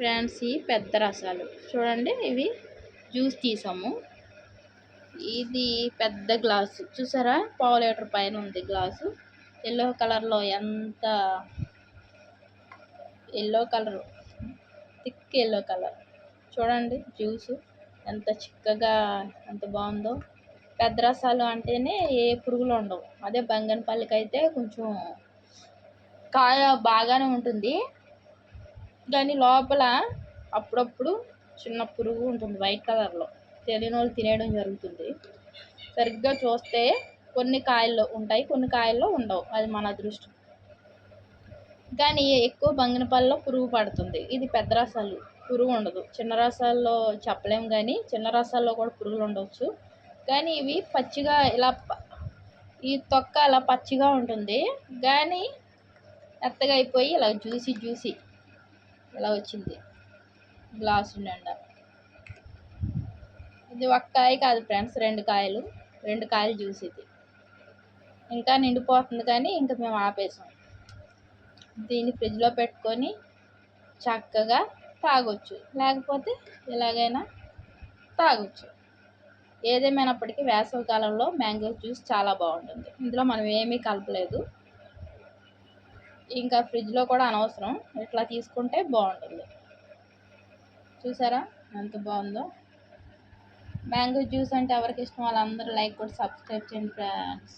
Friends ఈ పెద్ద రసాలు. చూడండి ఇవి జ్యూస్ తీసాము. ఇది పెద్ద గ్లాసు. చూసారా? పావు లీటర్ పైన ఉంది గ్లాసు. ఎల్లో కలర్లో ఎంత yellow colour? Thick yellow colour. చూడండి జ్యూసు ఎంత చిక్కగా ఎంత బాగుందో. పెద్ద రసాలు అంటేనే ఏ పురుగులు ఉండవు. అదే బంగనపల్లికి అయితే కొంచెం కాయ బాగానే ఉంటుంది. దాని లోపల అప్పుడప్పుడు చిన్న పురుగు ఉంటుంది వైట్ కలర్లో. తెలియని వాళ్ళు తినేయడం జరుగుతుంది. సరిగ్గా చూస్తే కొన్ని కాయల్లో ఉంటాయి కొన్ని కాయల్లో ఉండవు. అది మన అదృష్టం. కానీ ఎక్కువ బంగినపల్లిలో పురుగు పడుతుంది. ఇది పెద్ద రసాలు. పురుగు ఉండదు. చిన్న రసాల్లో చెప్పలేము కానీ చిన్న రసాల్లో కూడా పురుగులు ఉండవచ్చు. కానీ ఇవి పచ్చిగా ఇలా ఈ తొక్క అలా పచ్చిగా ఉంటుంది. కానీ మెత్తగా అయిపోయి ఇలా జ్యూసీ జ్యూసీ. ఇలా వచ్చింది. గ్లాసు నిండా ఇది ఒక కాయ కాదు ఫ్రెండ్స్ రెండు కాయలు. రెండు కాయలు జ్యూస్ ఇది. ఇంకా నిండిపోతుంది కానీ ఇంకా మేము ఆపేసాం. దీన్ని ఫ్రిడ్జ్లో పెట్టుకొని చక్కగా తాగొచ్చు. లేకపోతే ఎలాగైనా తాగొచ్చు. ఏదేమైనప్పటికీ వేసవి కాలంలో మ్యాంగో జ్యూస్ చాలా బాగుంటుంది. ఇందులో మనం ఏమీ కలపలేదు. ఇంకా ఫ్రిడ్జ్లో కూడా అనవసరం. ఇట్లా తీసుకుంటే బాగుంటుంది. చూసారా? ఎంత బాగుందో. మ్యాంగో జ్యూస్ అంటే ఎవరికి ఇష్టం? వాళ్ళందరూ లైక్ కూడా సబ్స్క్రైబ్ చేయండి ఫ్రెండ్స్.